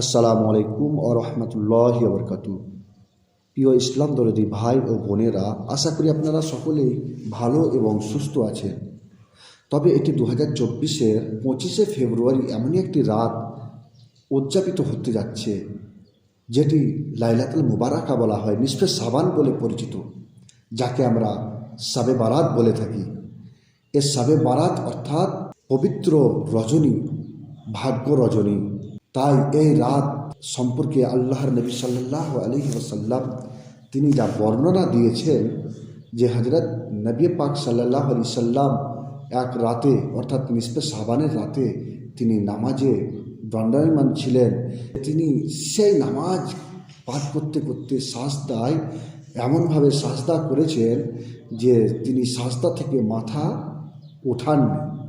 আসসালামু আলাইকুম ও রহমতুল্লাহ বরকাতু। প্রিয় ইসলাম দরদি ভাই ও বোনেরা, আশা করি আপনারা সকলেই ভালো এবং সুস্থ আছেন। তবে এটি দু হাজার চব্বিশের পঁচিশে ফেব্রুয়ারি এমনই একটি রাত উদযাপিত হতে যাচ্ছে, যেটি লাইলাতুল মুবারাকা বলা হয়, নিষ্ফে সাবান বলে পরিচিত, যাকে আমরা সাবে বারাত বলে থাকি। এ সাবে বারাত অর্থাৎ পবিত্র রজনী, ভাগ্য রজনী। তাই এই রাত সম্পর্কে আল্লাহর নবী সাল্লাহ আলহি ওসাল্লাম তিনি যা বর্ণনা দিয়েছেন যে হজরত নবী পাক সাল্লাহ আলি সাল্লাম এক রাতে, অর্থাৎ নিষ্পে সাবানের রাতে তিনি নামাজে দণ্ডায়মান ছিলেন। তিনি সেই নামাজ পাঠ করতে করতে সাজদায় এমনভাবে সাজদা করেছেন যে তিনি সাজদা থেকে মাথা ওঠাননি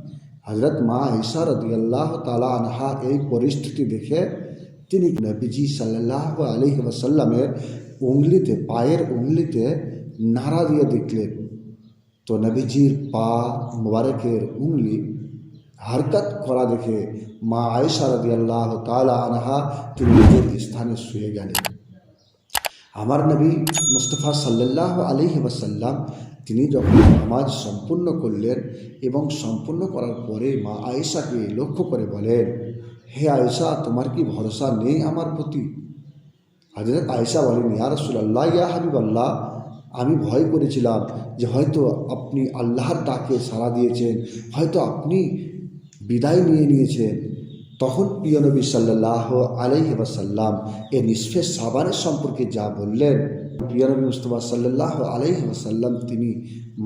হজরত মা ঈসা রদিয়াল্লাহ তালা আনহা এই পরিস্থিতি দেখে তিনি নবীজি সাল্লাহ আলহি ওসাল্লামের উংলিতে পায়ের উংলিতে নাড়া দিয়ে দেখলেন তো নবীজির পা মোবারকের উংলি হারকাত করা দেখে মা আয়সা রদিয়াল্লাহ তালা আনহা তিনি নিজের স্থানে শুয়ে গেলেন আমার নবী মুস্তফা সাল্লাহ আলহি ওয়াসাল্লাম, তিনি যখন নামাজ সম্পূর্ণ করলেন এবং সম্পূর্ণ করার পরে মা আয়েশাকে লক্ষ্য করে বলেন, হে আয়েশা, তোমার কি ভরসা নেই আমার প্রতি? হাজরত আয়েশা বলেন, ইয়া রসুল্লাহ ইয়া হাবিবাল্লাহ, আমি ভয় করেছিলাম যে হয়তো আপনি আল্লাহর ডাকে সাড়া দিয়েছেন, হয়তো আপনি বিদায় নিয়ে নিয়েছেন। তখন প্রিয় নবী সাল্লাহ আলাইহি ওয়াসাল্লাম এ নিষ্ফে সাবানের সম্পর্কে যা বললেন, প্রিয় নবী মুস্তফা সাল্লাহ আলাইহি ওয়াসাল্লাম তিনি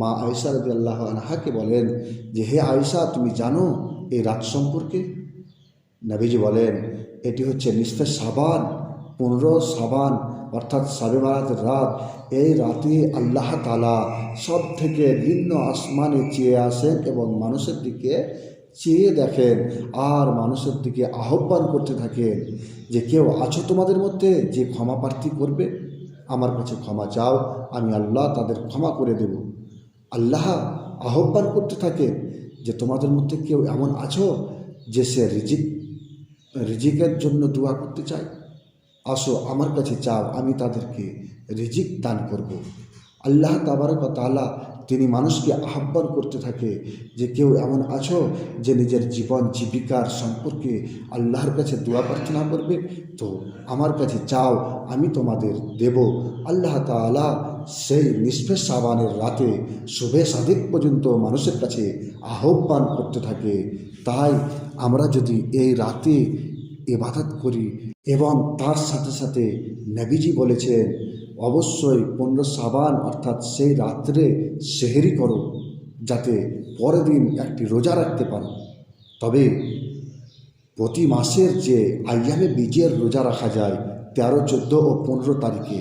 মা আয়সা রবি আল্লাহ আনহাকে বলেন যে, হে আয়সা তুমি জানো এই রাত সম্পর্কে? নবীজি বলেন, এটি হচ্ছে নিষ্ফে সাবান, পনেরো সাবান, অর্থাৎ সাবে বারাতের রাত। এই রাতে আল্লাহ তালা সব থেকে ভিন্ন আসমানে চেয়ে আসেন এবং মানুষের দিকে চেয়ে দেখেন আর মানুষের দিকে আহ্বান করতে থাকেন যে কেউ আছো তোমাদের মধ্যে, যে ক্ষমা প্রার্থী করবে, আমার কাছে ক্ষমা চাও, আমি আল্লাহ তাদের ক্ষমা করে দেব আল্লাহ আহ্বান করতে থাকেন যে তোমাদের মধ্যে কেউ এমন আছো যে সে রিজিক, রিজিকের জন্য দোয়া করতে চায় আসো, আমার কাছে চাও, আমি তাদেরকে রিজিক দান করব। আল্লাহ তাবারক তালা তিনি মানুষকে আহ্বান করতে থাকে যে কেউ এমন আছো যে নিজের জীবন জীবিকার সম্পর্কে আল্লাহর কাছে দোয়া প্রার্থনা করবে? তো আমার কাছে চাও, আমি তোমাদের দেব। আল্লাহ তালা সেই নিষ্পে সাবানের রাতে শুভে সাদিক পর্যন্ত মানুষের কাছে আহ্বান করতে থাকে। তাই আমরা যদি এই রাতে এবাদত করি এবং তার সাথে সাথে নবীজি বলেছেন অবশ্যই পনেরো সাবান, অর্থাৎ সেই রাত্রে সেহেরি করো, যাতে পরের দিন একটি রোজা রাখতে পারো। তবে প্রতি মাসের যে আইয়ামে বীজের রোজা রাখা যায়, তেরো, চোদ্দ ও পনেরো তারিখে,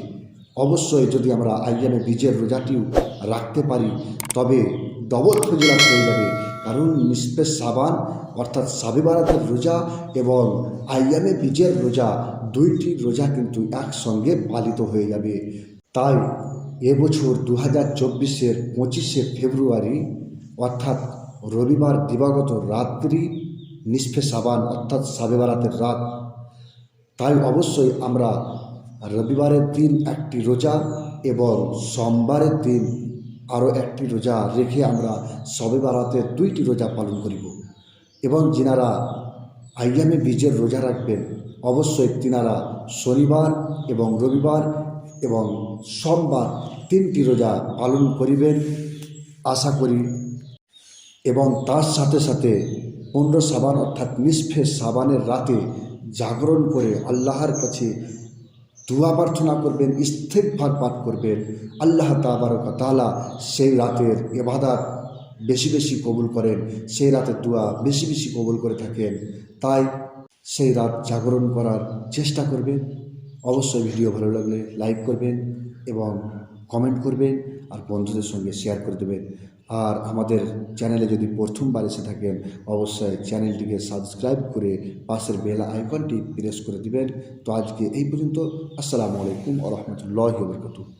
অবশ্যই যদি আমরা আইয়ামে বীজের রোজাটিও রাখতে পারি, তবে ডবল ফজিলাত হয়ে যাবে কারণ নিষ্পে সাবান, অর্থাৎ সাবে বারাতের রোজা এবং আইয়ামে বীজের রোজা, দুইটি রোজা কিন্তু একসঙ্গে পালিত হয়ে যাবে। তাই এবছর দু হাজার চব্বিশের পঁচিশে ফেব্রুয়ারি, অর্থাৎ রবিবার দিবাগত রাত্রি নিষ্ফে সাবান, অর্থাৎ সাবে বারাতের রাত। তাই অবশ্যই আমরা রবিবারের দিন একটি রোজা এবং সোমবারের দিন আরও একটি রোজা রেখে আমরা সবে বারাতের দুইটি রোজা পালন করিব। এবং যিনারা আইয়ামে বীজের রোজা রাখবেন, অবশ্যই তিনারা শনিবার এবং রবিবার এবং সোমবার তিনটি রোজা পালন করিবেন আশা করি। এবং তার সাথে সাথে পনেরো সাবান অর্থাৎ নিষ্ফে সাবানের রাতে জাগরণ করে আল্লাহর কাছে দোয়া প্রার্থনা করবেন ইস্তেকভার পাঠ করবেন। আল্লাহ তাবারক তালা সেই রাতের এবাদাত বেশি বেশি কবুল করেন, সেই রাতের দোয়া বেশি বেশি কবুল করে থাকেন। তাই সেই রাত জাগরণ করার চেষ্টা করবেন। অবশ্যই ভিডিও ভালো লাগলে লাইক করবেন এবং কমেন্ট করবেন আর বন্ধুদের সঙ্গে শেয়ার করে দেবেন। আর আমাদের চ্যানেলে যদি প্রথমবার এসে থাকেন, অবশ্যই চ্যানেলটিকে সাবস্ক্রাইব করে পাশের বেল আইকনটি প্রেস করে দিবেন। তো আজকে এই পর্যন্ত, আসসালামু আলাইকুম আ রহমতুল্লাহ বরকতুহ।